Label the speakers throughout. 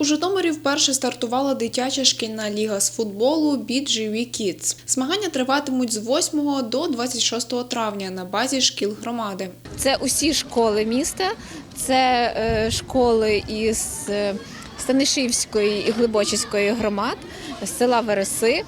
Speaker 1: У Житомирі вперше стартувала дитяча шкільна ліга з футболу BGV Kids. Змагання триватимуть з 8 до 26 травня на базі шкіл громади.
Speaker 2: Це усі школи міста, це е, школи із е, Станишівської і Глибочицької громад, з села Вереси.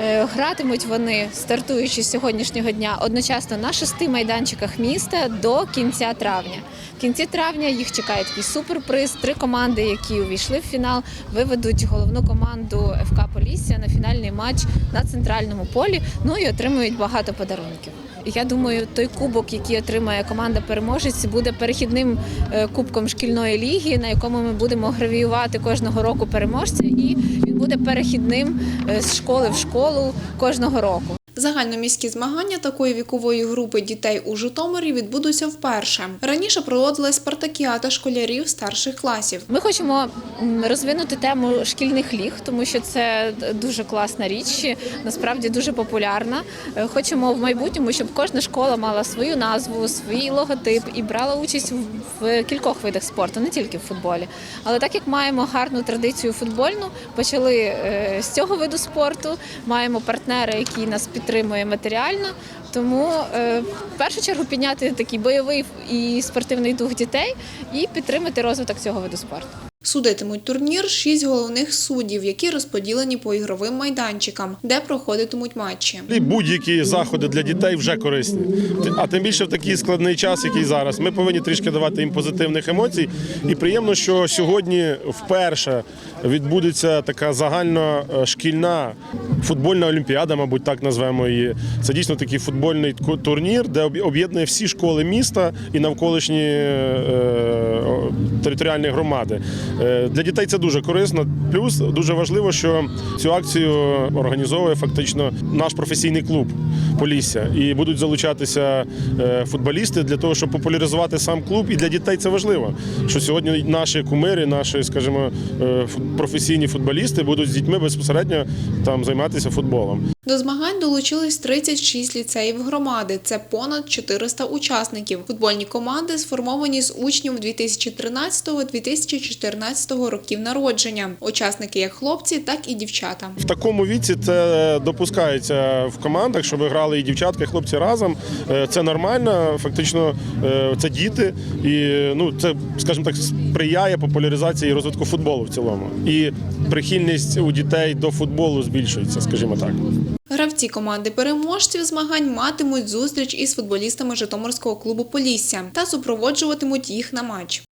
Speaker 2: Е, Гратимуть вони, стартуючи з сьогоднішнього дня, одночасно на шести майданчиках міста до кінця травня. В кінці травня їх чекає такий суперприз. Три команди, які увійшли в фінал, виведуть головну команду ФК Полісся на фінальний матч на центральному полі. Ну і отримують багато подарунків. Я думаю, той кубок, який отримає команда переможець, буде перехідним е, кубком шкільної ліги, на якому ми будемо гравіювати кожного року переможця, і буде перехідним е, з школи в школу кожного року.
Speaker 1: Загальноміські змагання такої вікової групи дітей у Житомирі відбудуться вперше. Раніше проводилась спартакіада школярів старших класів.
Speaker 2: Ми хочемо розвинути тему шкільних ліг, тому що це дуже класна річ, насправді дуже популярна. Е, Хочемо в майбутньому, щоб кожна школа мала свою назву, свій логотип і брала участь в- кількох видах спорту, не тільки в футболі. Але так як маємо гарну традицію футбольну, почали е, з цього виду спорту. Маємо партнера, який нас підтримує матеріально. Тому е, в першу чергу підняти такий бойовий і спортивний дух дітей і підтримати розвиток цього виду спорту.
Speaker 1: Судитимуть турнір шість головних суддів, які розподілені по ігровим майданчикам, де проходитимуть матчі.
Speaker 3: Будь-які заходи для дітей вже корисні. А тим більше в такий складний час, який зараз. Ми повинні трішки давати їм позитивних емоцій. І приємно, що сьогодні вперше відбудеться така загальношкільна футбольна олімпіада, мабуть, так назвемо її. Це дійсно такий футбольний турнір, де об'єднує всі школи міста і навколишні е, о, територіальні громади. Е, Для дітей це дуже корисно. Плюс дуже важливо, що цю акцію організовує фактично наш професійний клуб Полісся. І будуть залучатися е, футболісти для того, щоб популяризувати сам клуб. І для дітей це важливо. Що сьогодні наші кумири, наші, скажімо, е, професійні футболісти будуть з дітьми безпосередньо там займатися футболом.
Speaker 1: До змагань долучились 36 ліцеїв громади. Це понад 400 учасників. Футбольні команди сформовані з учнів 2013-2014 років народження. Учасники як хлопці, так і дівчата.
Speaker 3: В такому віці це допускається в командах, щоб грали і дівчатка, і хлопці разом. Е, Це нормально. Фактично, е, це діти, і ну це, скажімо так, сприяє популяризації і розвитку футболу в цілому. І прихильність у дітей до футболу збільшується, скажімо так.
Speaker 1: Гравці команди переможців змагань матимуть зустріч із футболістами Житомирського клубу Полісся та супроводжуватимуть їх на матч.